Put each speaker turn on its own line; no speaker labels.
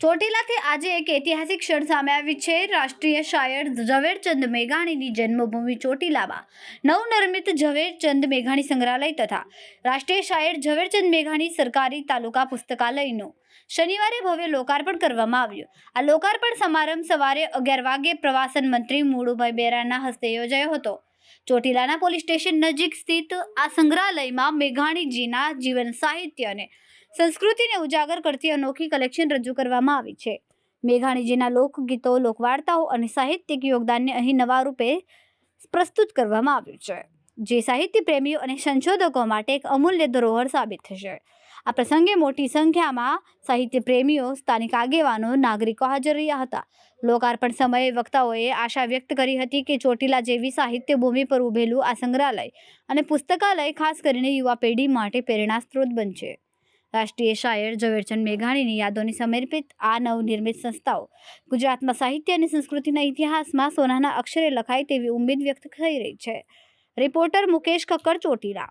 ચોટીલાથી આજે એક ઐતિહાસિક ક્ષણ સામે આવી છે. રાષ્ટ્રીય શાયર ઝવેરચંદ મેઘાણીની જન્મભૂમિ ચોટીલામાં. નવનિર્મિત ઝવેરચંદ મેઘાણી સંગ્રહાલય તથા રાષ્ટ્રીય શાયર ઝવેરચંદ મેઘાણી સરકારી તાલુકા પુસ્તકાલયનું શનિવારે ભવ્ય લોકાર્પણ કરવામાં આવ્યું. આ લોકાર્પણ સમારંભ સવારે અગિયાર વાગ્યે પ્રવાસન મંત્રી મુળુભાઈ બેરાના હસ્તે યોજાયો હતો. ચોટીલાના પોલીસ સ્ટેશન નજીક સ્થિત આ સંગ્રહાલયમાં મેઘાણીજીના જીવન સાહિત્ય અને સંસ્કૃતિને ઉજાગર કરતી અનોખી કલેક્શન રજૂ કરવામાં આવી છે. મેઘાણીજીના લોકગીતો, લોકવાર્તાઓ અને સાહિત્યિક યોગદાનને અહીં નવા રૂપે પ્રસ્તુત કરવામાં આવ્યું છે, જે સાહિત્ય પ્રેમીઓ અને સંશોધકો માટે એક અમૂલ્ય ધરોહર સાબિત થશે. આ પ્રસંગે મોટી સંખ્યામાં સાહિત્ય પ્રેમીઓ, સ્થાનિક આગેવાનો, નાગરિકો હાજર રહ્યા હતા. લોકાર્પણ સમયે વક્તાઓએ આશા વ્યક્ત કરી હતી કે ચોટીલા જેવી સાહિત્ય ભૂમિ પર ઉભેલું આ સંગ્રહાલય અને પુસ્તકાલય ખાસ કરીને યુવા પેઢી માટે પ્રેરણા સ્ત્રોત બનશે. રાષ્ટ્રીય શાયર ઝવેરચંદ મેઘાણીની યાદોને સમર્પિત આ નવનિર્મિત સંસ્થાઓ. ગુજરાતમાં સાહિત્ય અને સંસ્કૃતિના ઇતિહાસમાં સોનાના અક્ષરે લખાય તેવી ઉમેદ વ્યક્ત થઈ રહી છે. રિપોર્ટર મુકેશ કક્કર ચોટીલા